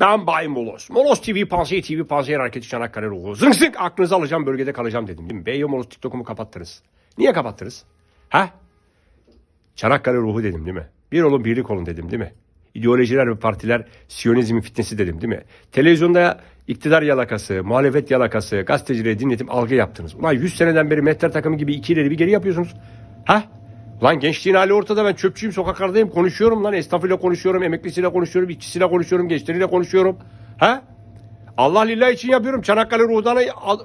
Ben Bay Molos. Molos TV, Pansiye TV, Pansiyer Hareketi Çanakkale ruhu. Zınk zınk aklınızı alacağım bölgede kalacağım dedim? Beyo Molos TikTok'umu kapattınız. Niye kapattınız? Ha? Çanakkale ruhu dedim değil mi? Bir olun birlik olun dedim değil mi? İdeolojiler ve partiler Siyonizmin fitnesi dedim değil mi? Televizyonda iktidar yalakası, muhalefet yalakası, gazetecilere dinletim algı yaptınız. Ulan 100 seneden beri mehter takımı gibi iki ileri bir geri yapıyorsunuz. Ha? Lan gençliğin hali ortada ben çöpçüyüm sokaklardayım konuşuyorum lan esnafıyla konuşuyorum emeklisiyle konuşuyorum işçisiyle konuşuyorum gençleriyle konuşuyorum. Ha? Allah lillah için yapıyorum Çanakkale ruhuna,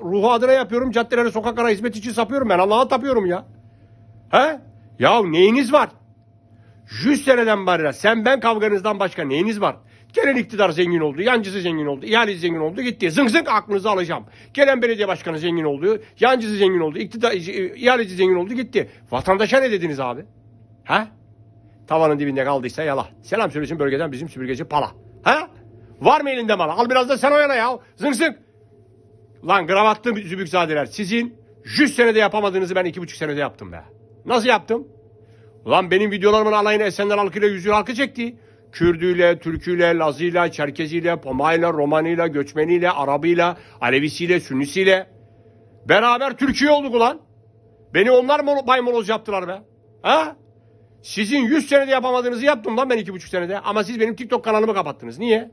ruhu adına yapıyorum caddelere sokaklara hizmet için sapıyorum ben Allah'a tapıyorum ya. Ha? Ya neyiniz var? 100 seneden beri sen ben kavganızdan başka neyiniz var? Gelen iktidar zengin oldu, yancısı zengin oldu, ihalesi zengin oldu, gitti. Zınk zınk aklınızı alacağım. Gelen belediye başkanı zengin oldu, yancısı zengin oldu, iktidar, ihaleci zengin oldu, gitti. Vatandaşa ne dediniz abi? Ha? Tavanın dibinde kaldıysa yala. Selam söylesin bölgeden bizim süpürgeci pala. Ha? Var mı elinde mal? Al biraz da sen oyana ya. Zınk zınk. Lan gravatlı zübükzadeler sizin 100 senede yapamadığınızı ben 2,5 senede yaptım be. Nasıl yaptım? Ulan benim videolarımın alayına Esenler halkıyla yüzüğü halkı çekti. Kürdüyle, Türküyle, Lazıyla, Çerkeziyle, Pomayla, Romanıyla, Göçmeniyle, Arabıyla, Alevisiyle, Sünnisiyle. Beraber Türkiye olduk ulan. Beni onlar baymoloz yaptılar be? Ha? Sizin 100 senede yapamadığınızı yaptım lan ben 2,5 senede. Ama siz benim TikTok kanalımı kapattınız. Niye?